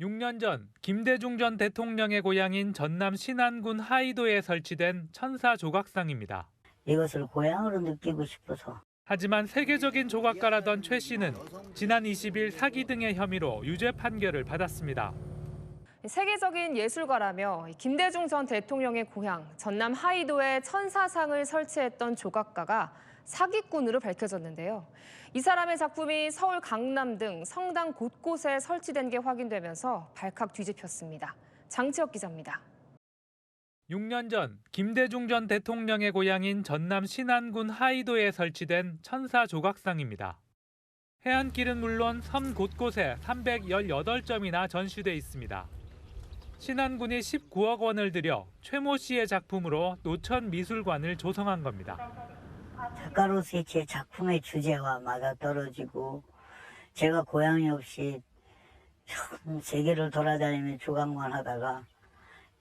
6년 전 김대중 전 대통령의 고향인 전남 신안군 하이도에 설치된 천사 조각상입니다. 이것을 고향으로 느끼고 싶어서 하지만 세계적인 조각가라던 최 씨는 지난 20일 사기 등의 혐의로 유죄 판결을 받았습니다. 세계적인 예술가라며 김대중 전 대통령의 고향 전남 하이도에 천사상을 설치했던 조각가가 사기꾼으로 밝혀졌는데요. 이 사람의 작품이 서울 강남 등 성당 곳곳에 설치된 게 확인되면서 발칵 뒤집혔습니다. 장치혁 기자입니다. 6년 전 김대중 전 대통령의 고향인 전남 신안군 하이도에 설치된 천사 조각상입니다. 해안길은 물론 섬 곳곳에 318점이나 전시돼 있습니다. 신안군이 19억 원을 들여 최모 씨의 작품으로 노천 미술관을 조성한 겁니다. 작가로서의 제 작품의 주제와 맞아 떨어지고 제가 고향이 없이 참 세계를 돌아다니며 조각만 하다가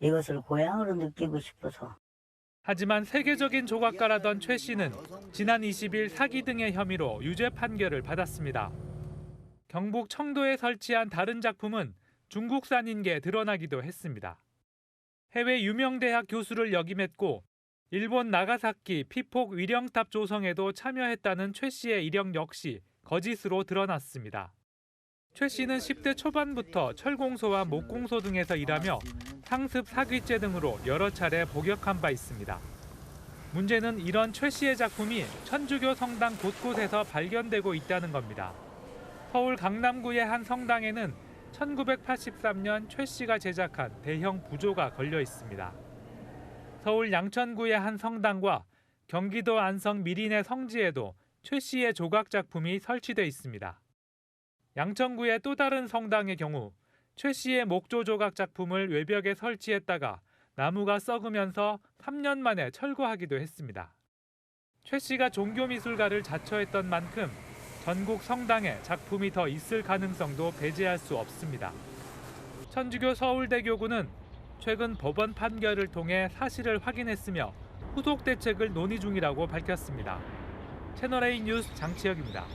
이것을 고향으로 느끼고 싶어서 하지만 세계적인 조각가라던 최 씨는 지난 20일 사기 등의 혐의로 유죄 판결을 받았습니다. 경북 청도에 설치한 다른 작품은 중국산인 게 드러나기도 했습니다. 해외 유명 대학 교수를 역임했고 일본 나가사키 피폭 위령탑 조성에도 참여했다는 최 씨의 이력 역시 거짓으로 드러났습니다. 최 씨는 10대 초반부터 철공소와 목공소 등에서 일하며 상습 사기죄 등으로 여러 차례 복역한 바 있습니다. 문제는 이런 최 씨의 작품이 천주교 성당 곳곳에서 발견되고 있다는 겁니다. 서울 강남구의 한 성당에는 1983년 최 씨가 제작한 대형 부조가 걸려 있습니다. 서울 양천구의 한 성당과 경기도 안성 미린의 성지에도 최 씨의 조각 작품이 설치돼 있습니다. 양천구의 또 다른 성당의 경우 최 씨의 목조 조각 작품을 외벽에 설치했다가 나무가 썩으면서 3년 만에 철거하기도 했습니다. 최 씨가 종교미술가를 자처했던 만큼 전국 성당에 작품이 더 있을 가능성도 배제할 수 없습니다. 천주교 서울대교구는 최근 법원 판결을 통해 사실을 확인했으며 후속 대책을 논의 중이라고 밝혔습니다. 채널A 뉴스 장치혁입니다.